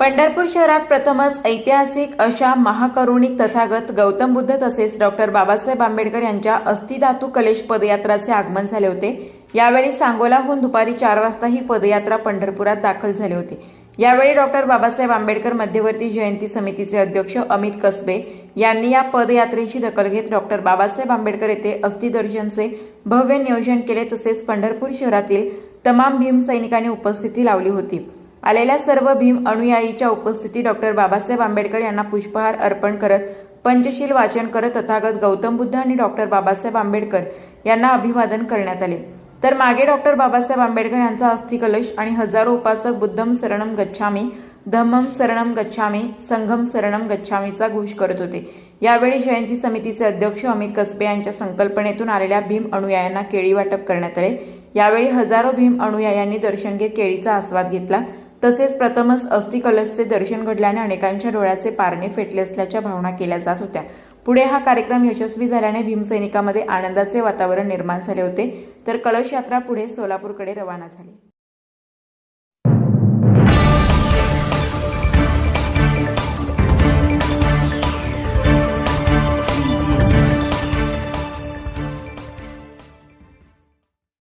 पंढरपूर शहरात प्रथमच ऐतिहासिक अशा महाकरुणिक तथागत गौतम बुद्ध तसेच डॉक्टर बाबासाहेब आंबेडकर यांच्या अस्थिधातू कलेश पदयात्राचे आगमन झाले होते. यावेळी सांगोलाहून दुपारी चार वाजता ही पदयात्रा पंढरपुरात दाखल झाले होती. यावेळी डॉक्टर बाबासाहेब आंबेडकर मध्यवर्ती जयंती समितीचे अध्यक्ष अमित कसबे यांनी या पदयात्रेची दखल घेत डॉक्टर बाबासाहेब आंबेडकर येथे अस्थिदर्शनचे भव्य नियोजन केले तसेच पंढरपूर शहरातील तमाम भीम सैनिकांनी उपस्थिती लावली होती. आलेल्या सर्व भीम अनुयायीच्या उपस्थितीत डॉक्टर बाबासाहेब आंबेडकर यांना पुष्पहार अर्पण करत पंचशील वाचन करत तथागत गौतम बुद्ध आणि डॉक्टर बाबासाहेब आंबेडकर यांना अभिवादन करण्यात आले. तर मागे डॉक्टर बाबासाहेब आंबेडकर यांचा अस्थिकलश आणि हजारो उपासक बुद्धम शरणम गच्छामी धम्मम शरणम गच्छामी संघम शरणम गच्छामीचा घोष करत होते. यावेळी जयंती समितीचे अध्यक्ष अमित कसबे यांच्या संकल्पनेतून आलेल्या भीम अनुयायांना केळी वाटप करण्यात आले. यावेळी हजारो भीम अनुयायांनी दर्शन घेत केळीचा आस्वाद घेतला. तसेच प्रथमच अस्थिकलशचे दर्शन घडल्याने अनेकांच्या डोळ्याचे पारणे फेटले असल्याच्या भावना केल्या जात होत्या. पुढे हा कार्यक्रम यशस्वी झाल्याने भीमसैनिकामध्ये आनंदाचे वातावरण निर्माण झाले होते. तर कलश यात्रा पुढे सोलापूरकडे रवाना झाली.